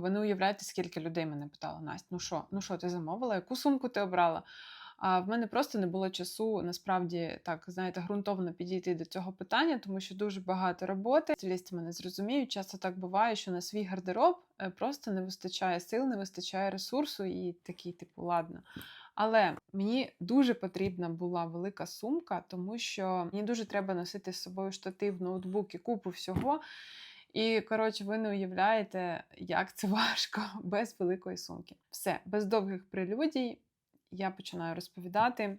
Ви не уявляєте, скільки людей мене питало, Настя, ну що, ну що, ти замовила? Яку сумку ти обрала? А в мене просто не було часу насправді так, знаєте, ґрунтовно підійти до цього питання, тому що дуже багато роботи. Стилісти мене зрозуміють. Часто так буває, що на свій гардероб е, просто не вистачає сил, не вистачає ресурсу, і такий, типу, ладно. Але мені дуже потрібна була велика сумка, тому що мені дуже треба носити з собою штатив, ноутбук і купу всього. І, коротше, ви не уявляєте, як це важко без великої сумки. Все, без довгих прелюдій я починаю розповідати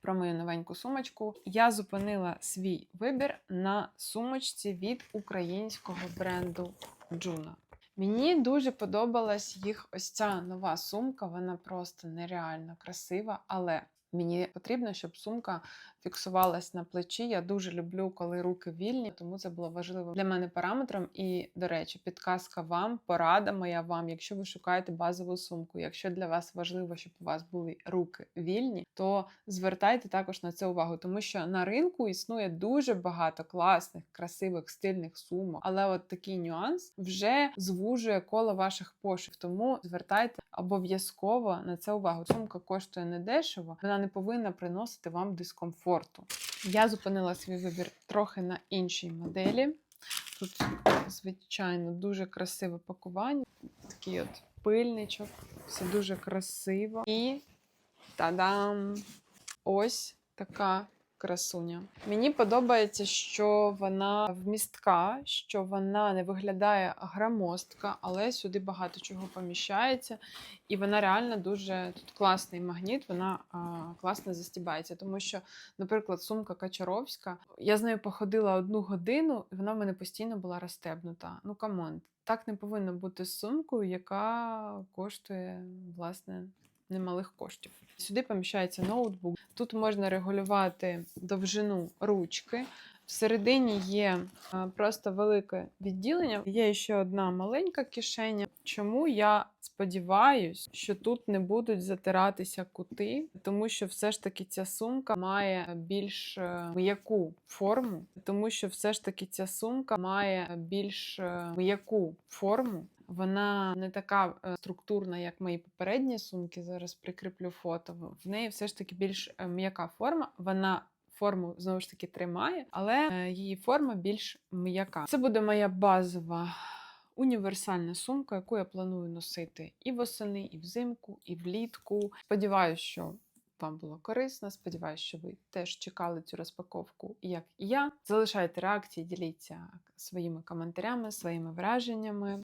про мою новеньку сумочку. Я зупинила свій вибір на сумочці від українського бренду Juno. Мені дуже подобалась їх ось ця нова сумка. Вона просто нереально красива, але мені потрібно, щоб сумка фіксувалась на плечі. Я дуже люблю, коли руки вільні, тому це було важливо для мене параметром. І, до речі, підказка вам, порада моя вам, якщо ви шукаєте базову сумку. Якщо для вас важливо, щоб у вас були руки вільні, то звертайте також на це увагу, тому що на ринку існує дуже багато класних, красивих, стильних сумок, але от такий нюанс вже звужує коло ваших пошуків. Тому звертайте обов'язково на це увагу. Сумка коштує недешево, вона не повинна приносити вам дискомфорту. Я зупинила свій вибір трохи на іншій моделі. Тут, звичайно, дуже красиве пакування. Такий от пильничок, все дуже красиво. І та-дам! Ось така красуня. Мені подобається, що вона вмістка, що вона не виглядає грамостка, але сюди багато чого поміщається. І вона реально дуже тут класний магніт, вона а, класно застібається. Тому що, наприклад, сумка Качаровська, я з нею походила одну годину, і вона в мене постійно була розстебнута. Ну камон, так не повинно бути сумкою, яка коштує, власне, немалих коштів. Сюди поміщається ноутбук. Тут можна регулювати довжину ручки. Всередині є просто велике відділення. Є ще одна маленька кишеня. Чому я сподіваюся, що тут не будуть затиратися кути, тому що все ж таки ця сумка має більш е, м'яку форму, тому що все ж таки ця сумка має більш е, м'яку форму. Вона не така е, структурна, як мої попередні сумки. Зараз прикріплю фото. В неї все ж таки більш е, м'яка форма. Вона форму знову ж таки тримає, але е, її форма більш м'яка. Це буде моя базова універсальна сумка, яку я планую носити і восени, і взимку, і влітку. Сподіваюся, що. Вам було корисно. Сподіваюся, що ви теж чекали цю розпаковку, як і я. Залишайте реакції, діліться своїми коментарями, своїми враженнями.